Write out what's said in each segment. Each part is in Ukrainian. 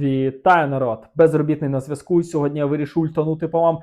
Вітаю народ! Безробітний на зв'язку. Сьогодні я вирішив ультанути по вам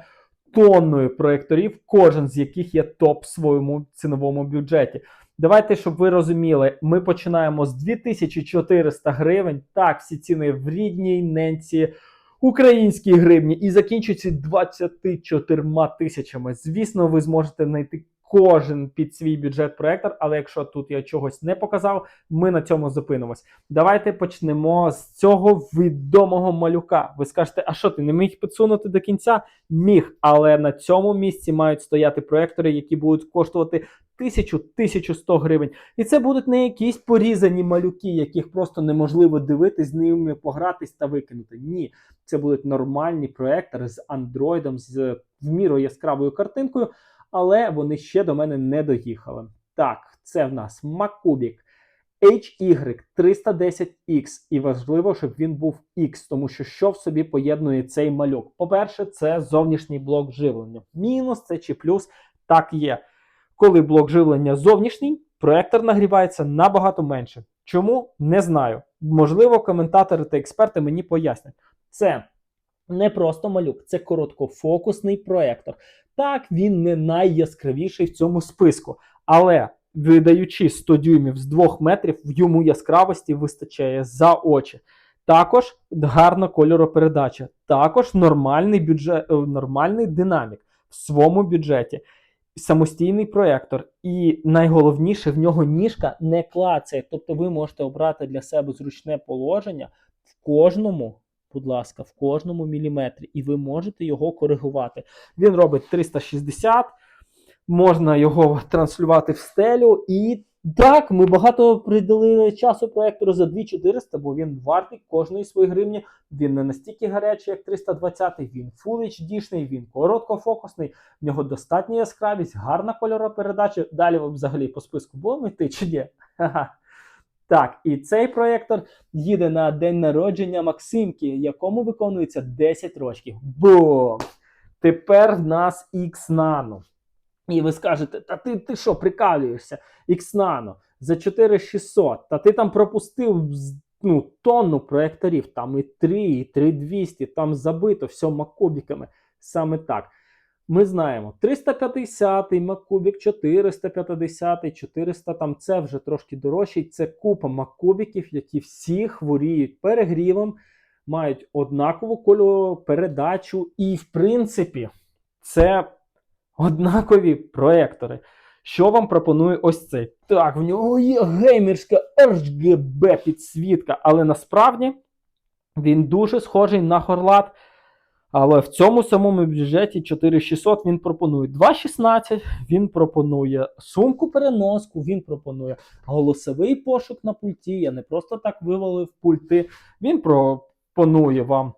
тонною проєкторів, кожен з яких є топ в своєму ціновому бюджеті. Давайте, щоб ви розуміли, ми починаємо з 2400 гривень. Так, всі ціни в рідній ненці українській гривні і закінчуються 24 тисячами. Звісно, ви зможете знайти кожен під свій бюджет проектор, але якщо тут я чогось не показав, ми на цьому зупинимось. Давайте почнемо з цього відомого малюка. Ви скажете, а що ти не міг підсунути до кінця? Міг, але на цьому місці мають стояти проектори, які будуть коштувати 1000-1100 гривень. І це будуть не якісь порізані малюки, яких просто неможливо дивитись, з ними погратись та викинути. Ні, це будуть нормальні проектори з андроїдом, з в міру яскравою картинкою, але вони ще до мене не доїхали. Так, це в нас Macubik HY310X, і важливо, щоб він був X, тому що що в собі поєднує цей малюк? По-перше, це зовнішній блок живлення. Мінус це чи плюс так є. Коли блок живлення зовнішній, проектор нагрівається набагато менше. Чому? Не знаю. Можливо, коментатори та експерти мені пояснять. Це не просто малюк, це короткофокусний проектор. Так, він не найяскравіший в цьому списку, але видаючи 100 дюймів з 2 метрів, йому яскравості вистачає за очі. Також гарна кольоропередача, також нормальний бюджет, е, нормальний динамік в своєму бюджеті. Самостійний проектор, і найголовніше в нього ніжка не клацає. Тобто ви можете обрати для себе зручне положення в кожному, будь ласка, в кожному міліметрі, і ви можете його коригувати. Він робить 360, можна його транслювати в стелю. І так, ми багато приділили часу проектору за 2400, бо він вартий кожної своєї гривні. Він не настільки гарячий, як 320, він Full HD-шний, він короткофокусний, в нього достатня яскравість, гарна кольоропередача. Далі ви взагалі по списку будемо йти чи ні? Ха-ха. Так, і цей проєктор їде на день народження Максимки, якому виконується 10 років. Бум! Тепер в нас X Nano. І ви скажете, та ти, ти що, прикалюєшся? X Nano за 4600, та ти там пропустив ну, тонну проєкторів, там і 3, і 3200, там забито все макобіками. Саме так. Ми знаємо 350 макубік, 450, 400, там це вже трошки дорожчий. Це купа макубіків, які всі хворіють перегрівом, мають однакову кольоропередачу, і, в принципі, це однакові проектори. Що вам пропонує ось цей? Так, в нього є геймерська RGB підсвітка, але насправді він дуже схожий на Хорлат. Але в цьому самому бюджеті 4600 він пропонує 2.16, він пропонує сумку-переноску, він пропонує голосовий пошук на пульті. Я не просто так вивалив пульти. Він пропонує вам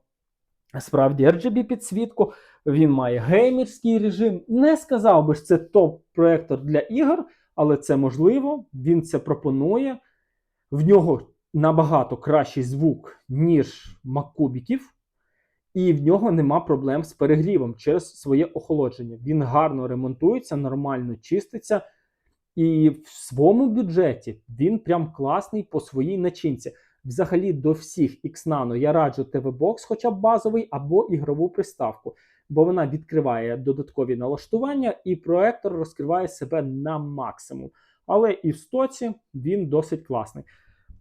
справді RGB підсвітку. Він має геймерський режим. Не сказав би, що це топ-проектор для ігор, але це можливо. Він це пропонує. В нього набагато кращий звук, ніж макубіків. І в нього нема проблем з перегрівом через своє охолодження. Він гарно ремонтується, нормально чиститься. І в своєму бюджеті він прям класний по своїй начинці. Взагалі до всіх X-Nano я раджу TV-Box, хоча б базовий, або ігрову приставку, бо вона відкриває додаткові налаштування, і проектор розкриває себе на максимум. Але і в стоці він досить класний.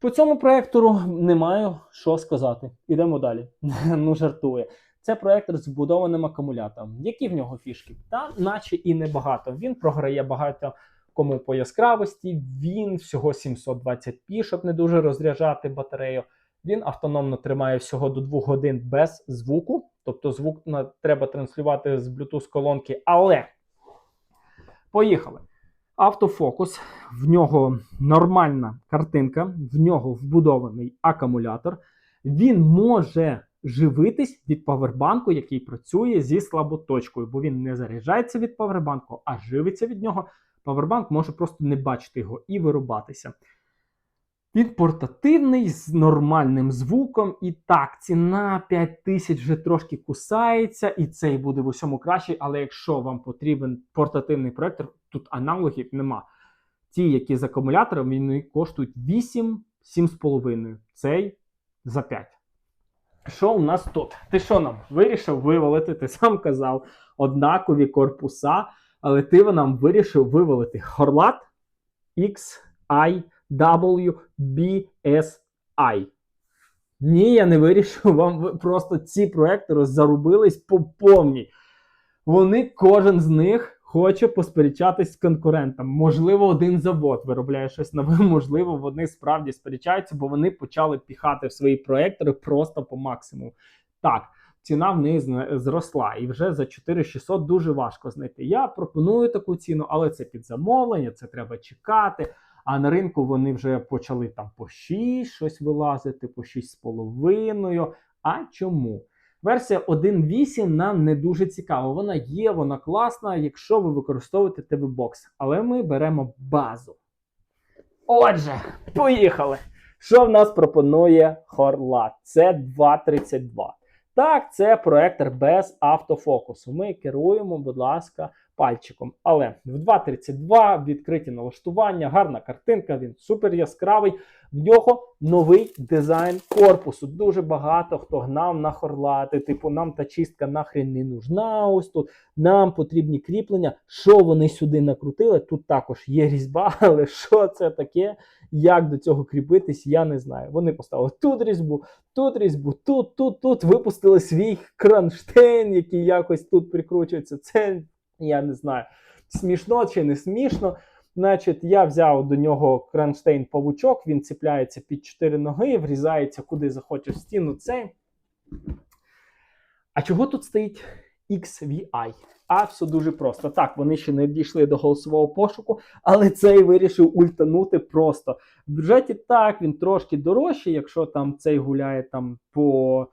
По цьому проектору не маю що сказати. Ідемо далі. ну, жартує. Це проектор з вбудованим акумулятором. Які в нього фішки? Та наче і небагато. Він програє багато кому по яскравості. Він всього 720p, щоб не дуже розряджати батарею. Він автономно тримає всього до 2 годин без звуку. Тобто звук треба транслювати з Bluetooth колонки. Але поїхали. Автофокус, в нього нормальна картинка, в нього вбудований акумулятор. Він може живитись від павербанку, який працює зі слаботочкою, бо він не заряджається від павербанку, а живиться від нього. Павербанк може просто не бачити його і вирубатися. Він портативний з нормальним звуком. І так, ціна 5000 вже трошки кусається, і цей буде в усьому кращий. Але якщо вам потрібен портативний проектор, тут аналогів нема. Ті, які з акумулятором, вони коштують 8 7,5. Цей за 5. Що у нас тут? Ти що нам вирішив вивалити? Ти сам казав однакові корпуса, але ти нам вирішив вивалити Хорлат XIWBSI. Ні, я не вирішив вам просто ці проектори зарубились по повній. Вони, кожен з них хоче посперечатись з конкурентом. Можливо, один завод виробляє щось нове, можливо, вони справді сперечаються, бо вони почали піхати в свої проектори просто по максимуму. Так, ціна в них зросла, і вже за 4600 дуже важко знайти. Я пропоную таку ціну, але це під замовлення, це треба чекати. А на ринку вони вже почали там по 6 щось вилазити, по 6,5. А чому? Версія 1.8 нам не дуже цікава. Вона є, вона класна, якщо ви використовуєте TV-Box. Але ми беремо базу. Отже, поїхали. Що в нас пропонує Хорлат? Це 232. Так, це проектор без автофокусу. Ми керуємо, будь ласка, пальчиком. Але в 2.32 відкриті налаштування, гарна картинка, він супер яскравий. В нього новий дизайн корпусу. Дуже багато хто гнав на хорлати. Типу, нам та чистка нахрен не нужна. Ось тут нам потрібні кріплення. Що вони сюди накрутили? Тут також є різьба, але що це таке? Як до цього кріпитись, я не знаю. Вони поставили тут різьбу, тут різьбу, тут, тут, тут випустили свій кронштейн, який якось тут прикручується. Це я не знаю, смішно чи не смішно. Значить, я взяв до нього кронштейн павучок, він ціпляється під чотири ноги, врізається куди захочеш в стіну. Цей. А чого тут стоїть XVI? А все дуже просто. Так, вони ще не дійшли до голосового пошуку, але цей вирішив ультанути просто. В бюджеті так, він трошки дорожчий, якщо там цей гуляє там по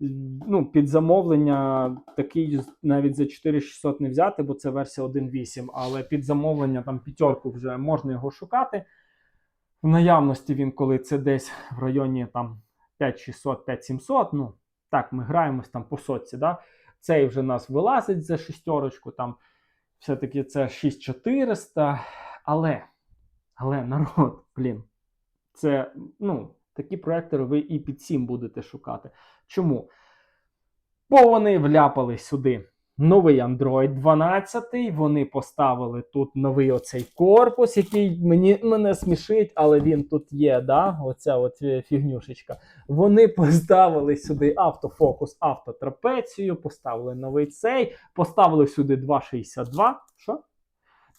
ну, під замовлення такий навіть за 4600 не взяти, бо це версія 1.8, але під замовлення там п'ятерку вже можна його шукати. В наявності він, коли це десь в районі там 5600, 5700, ну так, ми граємось там по сотці, да? цей вже нас вилазить за шістерочку, там все-таки це 6400, але, але народ, блін, це, ну, такі проектори ви і під 7 будете шукати. Чому? Бо вони вляпали сюди новий Android 12, вони поставили тут новий оцей корпус, який мені, мене смішить, але він тут є, да? оця от е, фігнюшечка. Вони поставили сюди автофокус, автотрапецію, поставили новий цей, поставили сюди 2.62. Що?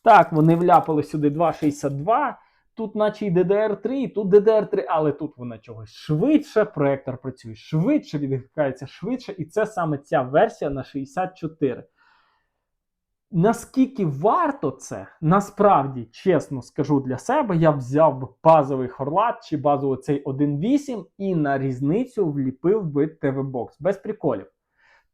Так, вони вляпали сюди 2.62. Тут, наче й DDR3, і тут DDR3, але тут вона чогось швидше. Проектор працює швидше, відгукається швидше, і це саме ця версія на 64. Наскільки варто це, насправді, чесно скажу для себе, я взяв би базовий Хорлат чи базовий цей 1.8 і на різницю вліпив би TV-Box. Без приколів.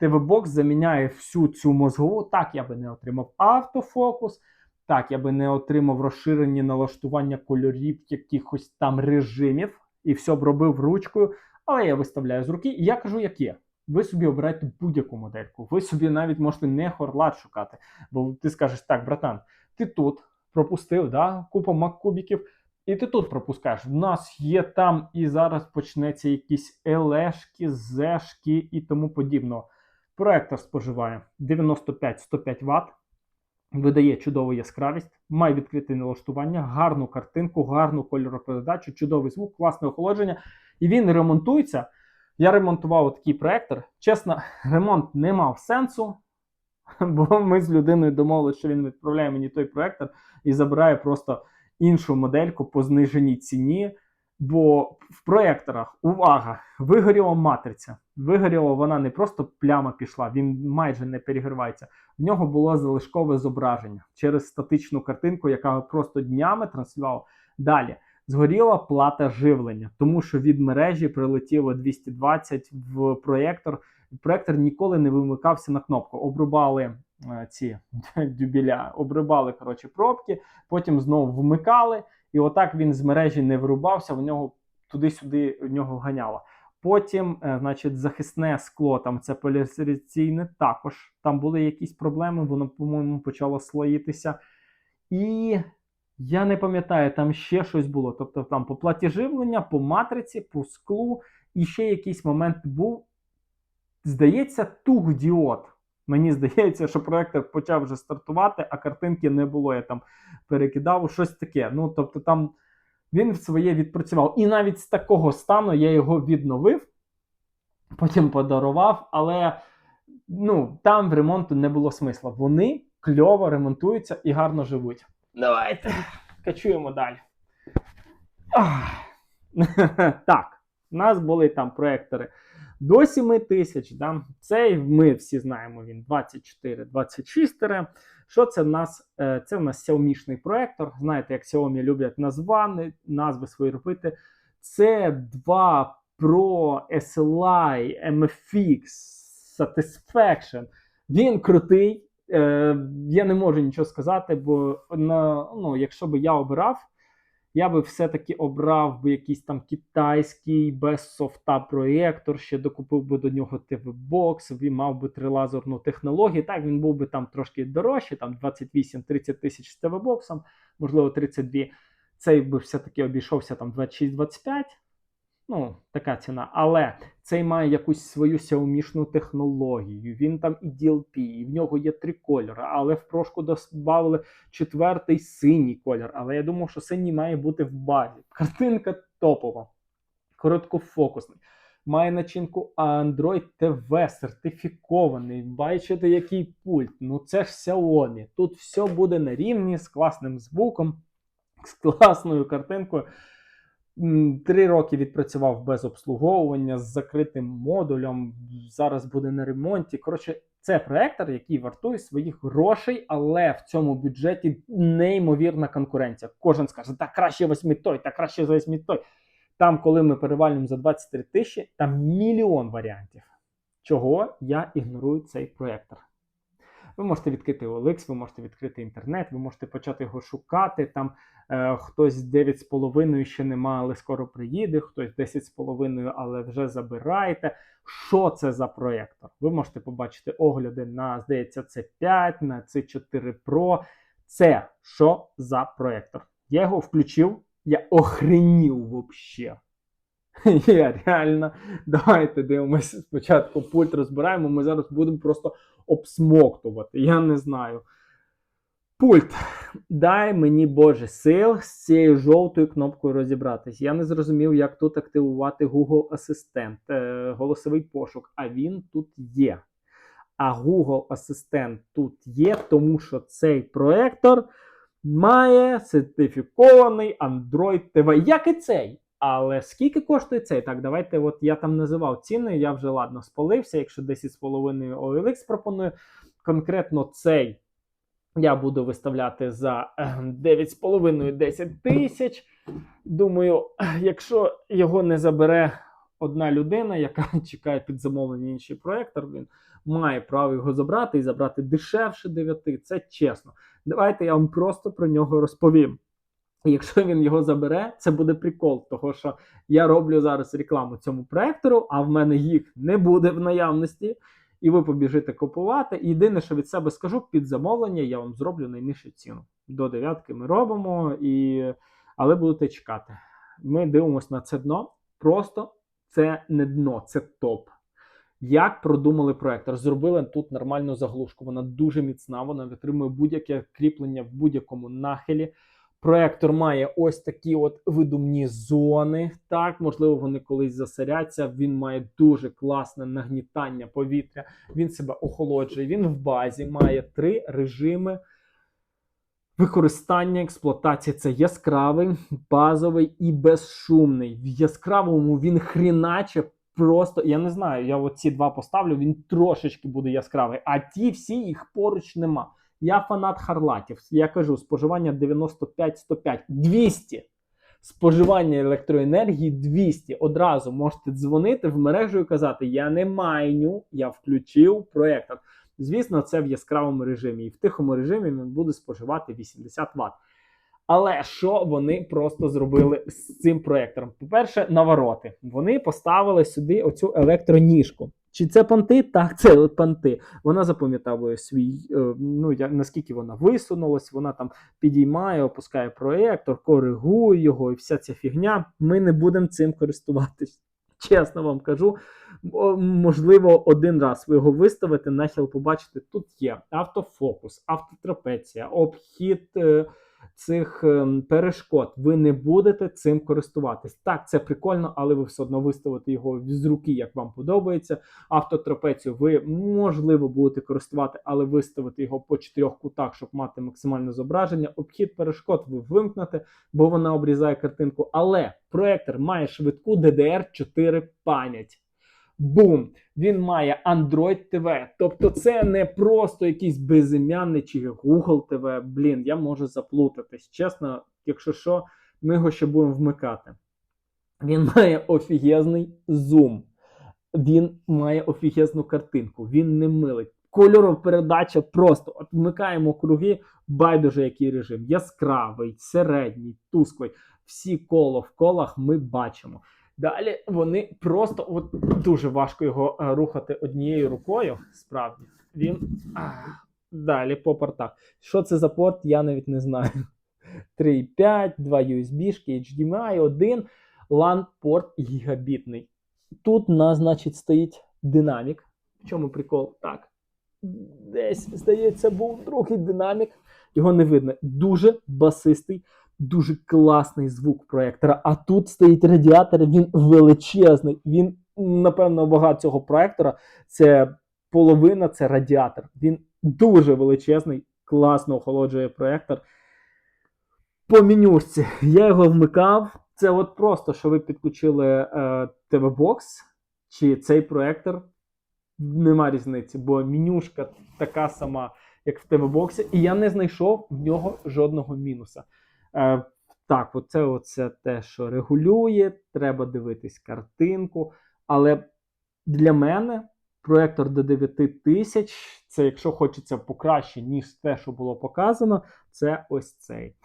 TV-Box заміняє всю цю мозгову. Так, я би не отримав автофокус. Так, я би не отримав розширені налаштування кольорів, якихось там режимів, і все б робив ручкою. Але я виставляю з руки, і я кажу, як є. Ви собі обирайте будь-яку модельку. Ви собі навіть можете не хорлат шукати. Бо ти скажеш, так, братан, ти тут пропустив да, купу маккубіків, і ти тут пропускаєш. В нас є там, і зараз почнеться якісь елешки, зешки і тому подібного. Проектор споживає 95-105 Вт видає чудову яскравість, має відкрите налаштування, гарну картинку, гарну кольоропередачу, чудовий звук, класне охолодження. І він ремонтується. Я ремонтував такий проектор. Чесно, ремонт не мав сенсу, бо ми з людиною домовилися, що він відправляє мені той проектор і забирає просто іншу модельку по зниженій ціні. Бо в проекторах, увага, вигоріла матриця. Вигоріла вона не просто пляма пішла, він майже не перегрівається. В нього було залишкове зображення через статичну картинку, яка просто днями транслювала. Далі згоріла плата живлення, тому що від мережі прилетіло 220 в проєктор. Проєктор ніколи не вимикався на кнопку. Обрубали е, ці дюбіля, обрубали коротше, пробки, потім знову вмикали, і отак він з мережі не вирубався, в нього туди-сюди в нього ганяло. Потім, е, значить, захисне скло, там це поляризаційне, також там були якісь проблеми, воно, по-моєму, почало слоїтися. І я не пам'ятаю, там ще щось було. Тобто там по платі живлення, по матриці, по склу, і ще якийсь момент був. здається, тугдіод. Мені здається, що проектор почав вже стартувати, а картинки не було. Я там перекидав щось таке. Ну, тобто, там він своє відпрацював. І навіть з такого стану я його відновив, потім подарував, але ну, там в ремонту не було смисла. Вони кльово ремонтуються і гарно живуть. Давайте качуємо далі. Ах. Так, у нас були там проектори до 7 тисяч. Да? Цей ми всі знаємо, він 24-26. Що це в нас? Е, Це в нас Xiaomi-шний проектор. Знаєте, як Xiaomi люблять названи, назви свої робити. Це 2 Pro SLI MFX Satisfaction. Він крутий. Е, Я не можу нічого сказати, бо на, ну, якщо би я обирав, я би все-таки обрав би якийсь там китайський без софта проєктор, ще докупив би до нього ТВ-бокс, він мав би трилазерну технологію. Так, він був би там трошки дорожчий, там 28-30 тисяч з ТВ-боксом, можливо, 32. Цей би все-таки обійшовся там 26-25. Ну, така ціна. Але цей має якусь свою сяомішну технологію. Він там і DLP, і в нього є три кольори, але в прошку додали четвертий синій колір. Але я думав, що синій має бути в базі. Картинка топова, короткофокусний. Має начинку Android TV, сертифікований. Бачите, який пульт. Ну це ж Xiaomi. Тут все буде на рівні з класним звуком, з класною картинкою. Три роки відпрацював без обслуговування з закритим модулем. Зараз буде на ремонті. Коротше, це проектор, який вартує своїх грошей, але в цьому бюджеті неймовірна конкуренція. Кожен скаже, так краще візьми той, так краще візьми той. Там, коли ми перевалюємо за 23 тисячі, там мільйон варіантів. Чого я ігнорую цей проектор. Ви можете відкрити OLX, ви можете відкрити інтернет, ви можете почати його шукати. Там е, хтось 9,5 ще нема, але скоро приїде, хтось 10,5, але вже забираєте. Що це за проєктор? Ви можете побачити огляди на, здається, c 5 на c 4 Pro. Це що за проєктор? Я його включив, я охренів вообще. Я реально. Давайте дивимося спочатку пульт розбираємо. Ми зараз будемо просто обсмоктувати. Я не знаю. Пульт. Дай мені Боже сил з цією жовтою кнопкою розібратись. Я не зрозумів, як тут активувати Google Асистент, е, голосовий пошук, а він тут є. А Google Асистент тут є, тому що цей проектор має сертифікований Android TV, як і цей. Але скільки коштує цей? Так, давайте, от я там називав ціни, я вже ладно спалився. Якщо 10,5 OLX пропоную, конкретно цей я буду виставляти за е, 9,5-10 тисяч. Думаю, якщо його не забере одна людина, яка чекає під замовлення інший проектор, він має право його забрати і забрати дешевше 9. Це чесно. Давайте я вам просто про нього розповім. Якщо він його забере, це буде прикол, того що я роблю зараз рекламу цьому проектору, а в мене їх не буде в наявності, і ви побіжите купувати. І єдине, що від себе скажу, під замовлення я вам зроблю найнижчу ціну. До дев'ятки ми робимо, і... але будете чекати. Ми дивимося на це дно. Просто це не дно, це топ. Як продумали проектор? Зробили тут нормальну заглушку. Вона дуже міцна, вона витримує будь-яке кріплення в будь-якому нахилі. Проектор має ось такі от видумні зони. Так, можливо, вони колись засоряться. Він має дуже класне нагнітання повітря. Він себе охолоджує. Він в базі має три режими використання експлуатації. Це яскравий, базовий і безшумний. В яскравому він хріначе. Просто я не знаю, я оці два поставлю, він трошечки буде яскравий, а ті всі їх поруч нема. Я фанат харлатів. Я кажу, споживання 95-105, 200. Споживання електроенергії 200. Одразу можете дзвонити в мережу і казати: Я не майню, я включив проєктор. Звісно, це в яскравому режимі. І в тихому режимі він буде споживати 80 Вт. Але що вони просто зробили з цим проєктором? По-перше, навороти. Вони поставили сюди оцю електроніжку. Чи це понти? Так, це от понти. Вона запам'ятовує свій, е, ну я наскільки вона висунулась, вона там підіймає, опускає проєктор, коригує його і вся ця фігня. Ми не будемо цим користуватись. Чесно вам кажу. Можливо, один раз ви його виставите, нахил побачите, тут є автофокус, автотрапеція, обхід е, цих е, перешкод. Ви не будете цим користуватись. Так, це прикольно, але ви все одно виставите його з руки, як вам подобається. Автотрапецію ви можливо будете користувати, але виставити його по чотирьох кутах, щоб мати максимальне зображення. Обхід перешкод ви вимкнете, бо вона обрізає картинку. Але проектор має швидку DDR4 пам'ять. Бум! Він має Android TV. Тобто це не просто якийсь безім'яний чи Google TV. Блін, я можу заплутатись. Чесно, якщо що, ми його ще будемо вмикати. Він має офігезний зум. Він має офігезну картинку. Він не милить. Кольоропередача просто от вмикаємо круги, байдуже який режим. Яскравий, середній, тусклий. Всі коло в колах ми бачимо. Далі вони просто от дуже важко його е, рухати однією рукою. Справді він ах, далі по портах. Що це за порт, я навіть не знаю. 3.5, 2 USB, HDMI, 1 LAN порт гігабітний. Тут нас, значить, стоїть динамік. В чому прикол? Так. Десь, здається, був другий динамік. Його не видно. Дуже басистий дуже класний звук проектора. А тут стоїть радіатор, він величезний. Він, напевно, вага цього проектора це половина це радіатор. Він дуже величезний, класно охолоджує проектор. По менюшці я його вмикав. Це от просто, що ви підключили е, TV-бокс чи цей проектор. Нема різниці, бо менюшка така сама, як в TV-боксі, і я не знайшов в нього жодного мінуса. Е, так, оце, оце те, що регулює, треба дивитись картинку. Але для мене проектор до 9000, це якщо хочеться покраще, ніж те, що було показано, це ось цей.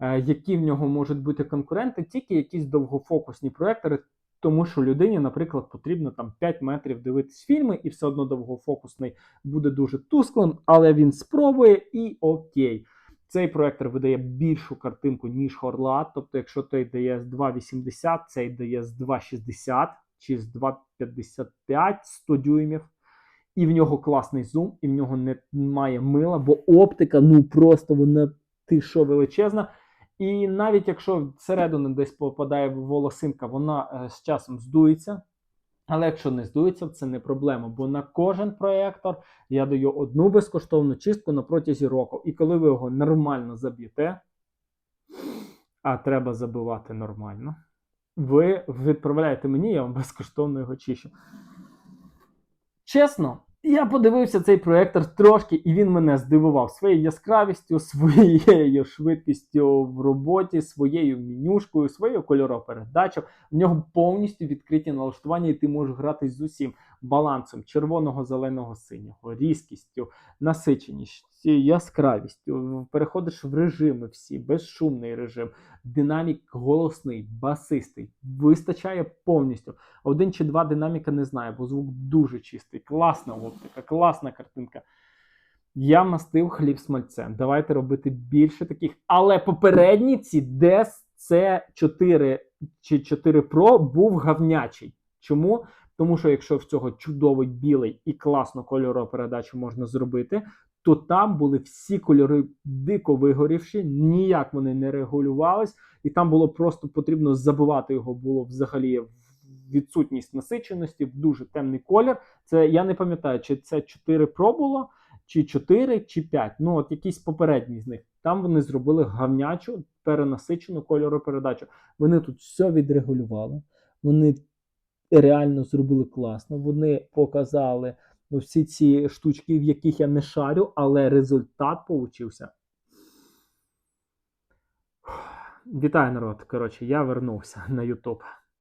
Е, які в нього можуть бути конкуренти, тільки якісь довгофокусні проектори, тому що людині, наприклад, потрібно там 5 метрів дивитись фільми, і все одно довгофокусний буде дуже тусклим, але він спробує і окей. Цей проектор видає більшу картинку, ніж Хорла. Тобто, якщо той дає з 2,80, цей дає з 2,60 чи з 2,55 100 дюймів. І в нього класний зум, і в нього немає мила, бо оптика, ну просто вона ти що величезна. І навіть якщо всередину десь попадає волосинка, вона з часом здується. Але якщо не здується, це не проблема, бо на кожен проєктор я даю одну безкоштовну чистку на протязі року. І коли ви його нормально заб'єте, а треба забивати нормально, ви відправляєте мені, я вам безкоштовно його чищу. Чесно, я подивився цей проєктор трошки, і він мене здивував своєю яскравістю, своєю швидкістю в роботі, своєю менюшкою, своєю кольоропередачею. В нього повністю відкриті налаштування, і ти можеш грати з усім балансом червоного, зеленого, синього, різкістю, насиченістю, яскравістю. Переходиш в режими всі, безшумний режим, динамік голосний, басистий. Вистачає повністю. Один чи два динаміка не знаю, бо звук дуже чистий, класна оптика, класна картинка. Я мастив хліб смальцем. Давайте робити більше таких. Але попередній ці DES C4 чи 4 Pro був гавнячий. Чому? Тому що якщо в цього чудовий білий і класну кольоропередачу можна зробити, то там були всі кольори дико вигорівші, ніяк вони не регулювались, і там було просто потрібно забивати його було взагалі в відсутність насиченості, в дуже темний колір. Це я не пам'ятаю, чи це 4 Pro було, чи 4, чи 5. Ну, от якийсь попередній з них. Там вони зробили гавнячу, перенасичену кольоропередачу. Вони тут все відрегулювали. Вони реально зробили класно. Вони показали ну, всі ці штучки, в яких я не шарю, але результат получився. Вітаю, народ. Коротше, я вернувся на YouTube.